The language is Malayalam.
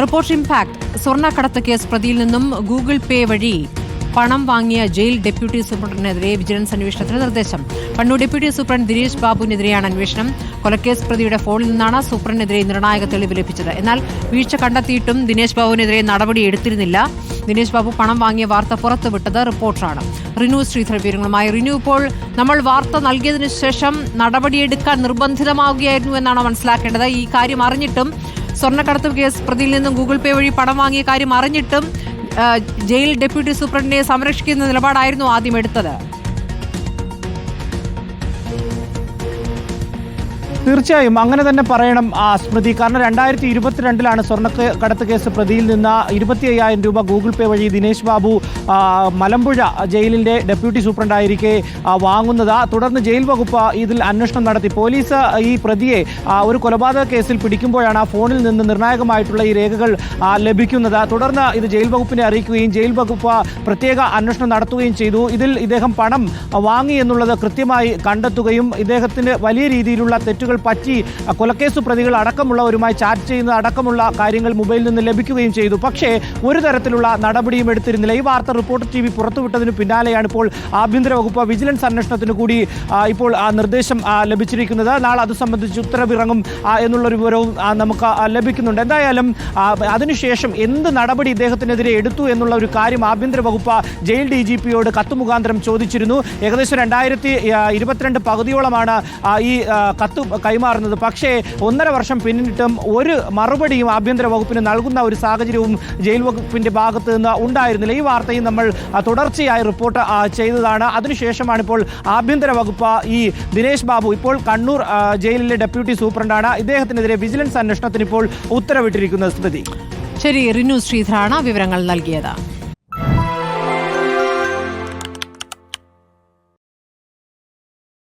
Report impact. സ്വർണക്കടത്ത് കേസ് പ്രതിയിൽ നിന്നും ഗൂഗിൾ പേ വഴി പണം വാങ്ങിയ ജയിൽ ഡെപ്യൂട്ടി സൂപ്രണ്ടിനെതിരെ വിജിലൻസ് അന്വേഷണത്തിന് നിർദ്ദേശം. കണ്ണൂർ ഡെപ്യൂട്ടി സൂപ്രണ്ട് ദിനേശ് ബാബുവിനെതിരെയാണ് അന്വേഷണം. കൊലക്കേസ് പ്രതിയുടെ ഫോണിൽ നിന്നാണ് സൂപ്രണ്ടിനെതിരെ നിർണായക തെളിവ് ലഭിച്ചത്. എന്നാൽ വീഴ്ച കണ്ടെത്തിയിട്ടും ദിനേശ് ബാബുവിനെതിരെ നടപടി എടുത്തിരുന്നില്ല. ദിനേശ് ബാബു പണം വാങ്ങിയ വാർത്ത പുറത്തുവിട്ടത് റിപ്പോർട്ടറാണ് റിനു ശ്രീധർ വിവരങ്ങളുമായി. റിനു ഇപ്പോൾ നമ്മൾ വാർത്ത നൽകിയതിനു ശേഷം നടപടിയെടുക്കാൻ നിർബന്ധിതമാവുകയായിരുന്നു എന്നാണ് മനസ്സിലാക്കേണ്ടത്. ഈ കാര്യം അറിഞ്ഞിട്ടും സ്വർണക്കടത്ത് കേസ് പ്രതിയിൽ നിന്നും ഗൂഗിൾ പേ വഴി പണം വാങ്ങിയ കാര്യം അറിഞ്ഞിട്ടും ജയിൽ ഡെപ്യൂട്ടി സൂപ്രണ്ടിനെ സംരക്ഷിക്കുന്ന നിലപാടായിരുന്നു ആദ്യം എടുത്തത്. തീർച്ചയായും അങ്ങനെ തന്നെ പറയണം സ്മൃതി. കാരണം രണ്ടായിരത്തി ഇരുപത്തിരണ്ടിലാണ് സ്വർണ കടത്ത് കേസ് പ്രതിയിൽ നിന്ന് ഇരുപത്തി അയ്യായിരം രൂപ ഗൂഗിൾ പേ വഴി ദിനേശ് ബാബു മലമ്പുഴ ജയിലിന്റെ ഡെപ്യൂട്ടി സൂപ്രണ്ടായിരിക്കെ വാങ്ങുന്നത്. തുടർന്ന് ജയിൽ വകുപ്പ് ഇതിൽ അന്വേഷണം നടത്തി. പോലീസ് ഈ പ്രതിയെ ഒരു കൊലപാതക കേസിൽ പിടിക്കുമ്പോഴാണ് ആ ഫോണിൽ നിന്ന് നിർണായകമായിട്ടുള്ള ഈ രേഖകൾ ലഭിക്കുന്നത്. തുടർന്ന് ഇത് ജയിൽ വകുപ്പിനെ അറിയിക്കുകയും ജയിൽ വകുപ്പ് പ്രത്യേക അന്വേഷണം നടത്തുകയും ചെയ്തു. ഇതിൽ ഇദ്ദേഹം പണം വാങ്ങി എന്നുള്ളത് കൃത്യമായി കണ്ടെത്തുകയും ഇദ്ദേഹത്തിന് വലിയ രീതിയിലുള്ള തെറ്റുകൾ പറ്റി കൊലക്കേസ് പ്രതികൾ അടക്കമുള്ളവരുമായി ചാറ്റ് ചെയ്യുന്ന അടക്കമുള്ള കാര്യങ്ങൾ മൊബൈലിൽ നിന്ന് ലഭിക്കുകയും ചെയ്തു. പക്ഷേ ഒരു തരത്തിലുള്ള നടപടിയും എടുത്തിരുന്നില്ല. ഈ വാർത്ത റിപ്പോർട്ടർ ടി വി പുറത്തുവിട്ടതിന് പിന്നാലെയാണ് ഇപ്പോൾ ആഭ്യന്തര വകുപ്പ് വിജിലൻസ് അന്വേഷണത്തിന് കൂടി ഇപ്പോൾ ആ നിർദ്ദേശം ലഭിച്ചിരിക്കുന്നത്. നാളെ അത് സംബന്ധിച്ച് ഉത്തരവിറങ്ങും എന്നുള്ളൊരു വിവരവും നമുക്ക് ലഭിക്കുന്നുണ്ട്. എന്തായാലും അതിനുശേഷം എന്ത് നടപടി ഇദ്ദേഹത്തിനെതിരെ എടുത്തു എന്നുള്ള ഒരു കാര്യം ആഭ്യന്തര വകുപ്പ് ജയിൽ ഡി ജി പിയോട് കത്ത് മുഖാന്തരം ചോദിച്ചിരുന്നു. ഏകദേശം രണ്ടായിരത്തി ഇരുപത്തിരണ്ട് പകുതിയോളമാണ് ഈ കത്ത് കൈമാറുന്നത്. പക്ഷേ ഒന്നര വർഷം പിന്നിട്ടും ഒരു മറുപടിയും ആഭ്യന്തര വകുപ്പിന് നൽകുന്ന ഒരു സാഹചര്യവും ജയിൽ വകുപ്പിന്റെ ഭാഗത്ത് നിന്ന് ഉണ്ടായിരുന്നില്ല. ഈ വാർത്തയും നമ്മൾ തുടർച്ചയായി റിപ്പോർട്ട് ചെയ്തതാണ്. അതിനുശേഷമാണ് ഇപ്പോൾ ആഭ്യന്തര വകുപ്പ് ഈ ദിനേശ് ബാബു ഇപ്പോൾ കണ്ണൂർ ജയിലിലെ ഡെപ്യൂട്ടി സൂപ്രണ്ടാണ്. ഇദ്ദേഹത്തിനെതിരെ വിജിലൻസ് അന്വേഷണത്തിന് ഇപ്പോൾ ഉത്തരവിട്ടിരിക്കുന്ന സ്ഥിതി ശരി റിനു ശ്രീധരാണ് വിവരങ്ങൾ നൽകിയത്.